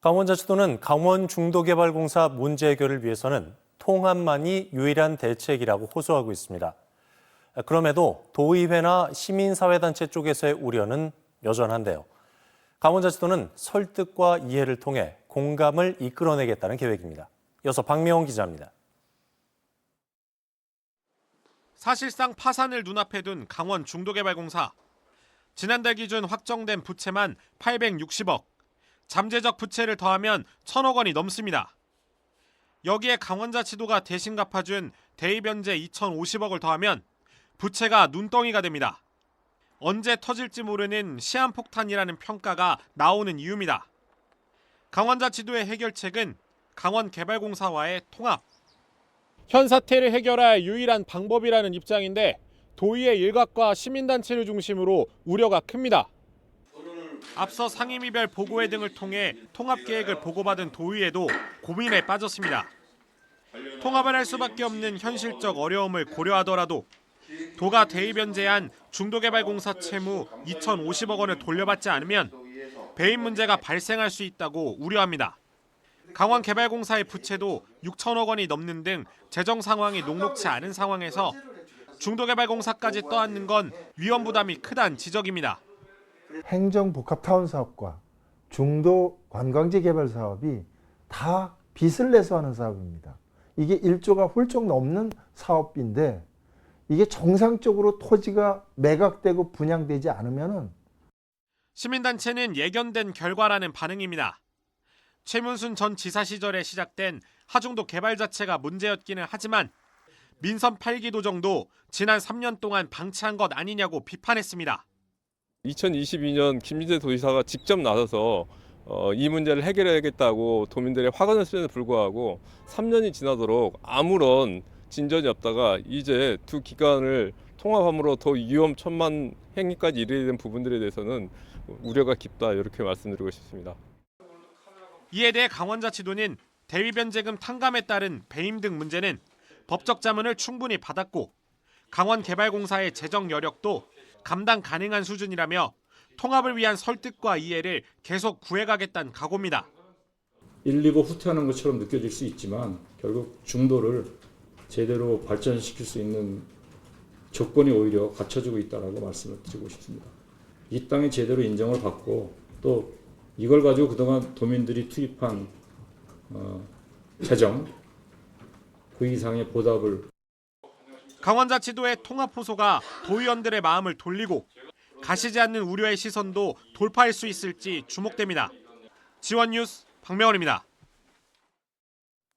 강원자치도는 강원 중도개발공사 문제 해결을 위해서는 통합만이 유일한 대책이라고 호소하고 있습니다. 그럼에도 도의회나 시민사회단체 쪽에서의 우려는 여전한데요. 강원자치도는 설득과 이해를 통해 공감을 이끌어내겠다는 계획입니다. 이어서 박명훈 기자입니다. 사실상 파산을 눈앞에 둔 강원 중도개발공사. 지난달 기준 확정된 부채만 860억. 잠재적 부채를 더하면 1000억 원이 넘습니다. 여기에 강원자치도가 대신 갚아준 대입연재 2050억을 더하면 부채가 눈덩이가 됩니다. 언제 터질지 모르는 시한폭탄이라는 평가가 나오는 이유입니다. 강원자치도의 해결책은 강원개발공사와의 통합. 현 사태를 해결할 유일한 방법이라는 입장인데 도의회 일각과 시민단체를 중심으로 우려가 큽니다. 앞서 상임위별 보고회 등을 통해 통합 계획을 보고받은 도의회도 고민에 빠졌습니다. 통합을 할 수밖에 없는 현실적 어려움을 고려하더라도 도가 대입연제한 중도개발공사 채무 2,050억 원을 돌려받지 않으면 배임 문제가 발생할 수 있다고 우려합니다. 강원개발공사의 부채도 6천억 원이 넘는 등 재정 상황이 녹록치 않은 상황에서 중도개발공사까지 떠안는 건 위험 부담이 크다는 지적입니다. 행정 복합타운 사업과 중도 관광지 개발 사업이 다 빚을 내서 하는 사업입니다. 이게 1조가 훌쩍 넘는 사업인데 이게 정상적으로 토지가 매각되고 분양되지 않으면은 시민단체는 예견된 결과라는 반응입니다. 최문순 전 지사 시절에 시작된 하중도 개발 자체가 문제였기는 하지만 민선 8기 도 정도 지난 3년 동안 방치한 것 아니냐고 비판했습니다. 2022년 김민재 도지사가 직접 나서서 어, 이 문제를 해결해야겠다고 도민들의 화관을 쓰에도 불구하고 3년이 지나도록 아무런 진전이 없다가 이제 두 기관을 통합함으로 더 위험천만 행위까지 이르게 된 부분들에 대해서는 우려가 깊다 이렇게 말씀드리고 싶습니다. 이에 대해 강원자치도는 대위변제금 탕감에 따른 배임 등 문제는 법적 자문을 충분히 받았고 강원개발공사의 재정 여력도 감당 가능한 수준이라며 통합을 위한 설득과 이해를 계속 구해가겠다는 각오입니다. 1, 2고 후퇴하는 것처럼 느껴질 수 있지만 결국 중도를 제대로 발전시킬 수 있는 조건이 오히려 갖춰지고 있다라고 말씀을 드리고 싶습니다. 이 땅이 제대로 인정을 받고 또 이걸 가지고 그동안 도민들이 투입한 어, 재정 그 이상의 보답을 강원자치도의 통합 호소가 도의원들의 마음을 돌리고 가시지 않는 우려의 시선도 돌파할 수 있을지 주목됩니다. 지원 뉴스 박명원입니다.